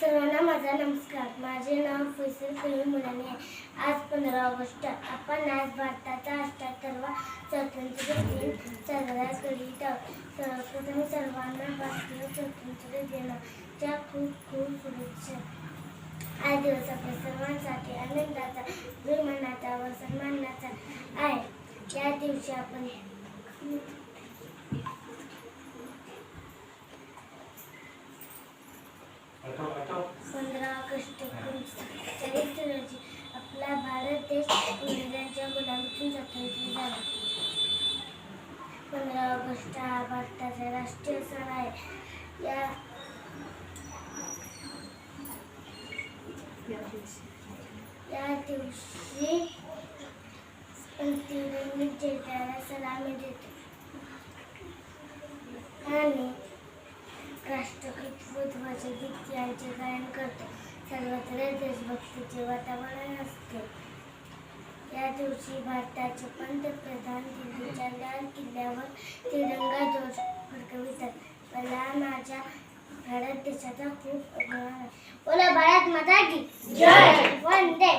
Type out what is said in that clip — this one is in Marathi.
सर्वांना माझा नमस्कार. माझे नाव फैसल कलीम मुलाने आहे. आज पंधरा ऑगस्ट. आपण आज भारताचा अठ्याहत्तरवा स्वातंत्र्य दिन साजरा करीत आहोत. सर्वप्रथम सर्वांना भारतीय स्वातंत्र्य दिनाच्या खूप खूप शुभेच्छा. आज दिवस आपल्या सर्वांसाठी आनंदाचा अभिमानाचा व सन्मानाचा आहे. या दिवशी आपण पंधरा रोजी आपला भारत देश इंग्रजांच्या गुलामीतून स्वतंत्र झाला पंधरा ऑगस्ट हा भारताचा राष्ट्रीय सण आहे. या या दिवशी तिरंगी झेंड्याला सलामी देतो. आणि राष्ट्रगीत व ध्वजगीत यांचे गायन करतो. सर्वत्र देशभक्तीचे वातावरण असते. या दिवशी भारताचे पंतप्रधान दिल्लीच्या लाल किल्ल्यावर तिरंगा ध्वज फडकवितात. मला माझ्या भारत देशाचा खूप अभिमान आहे. बोला भारत माता की जय. वंदे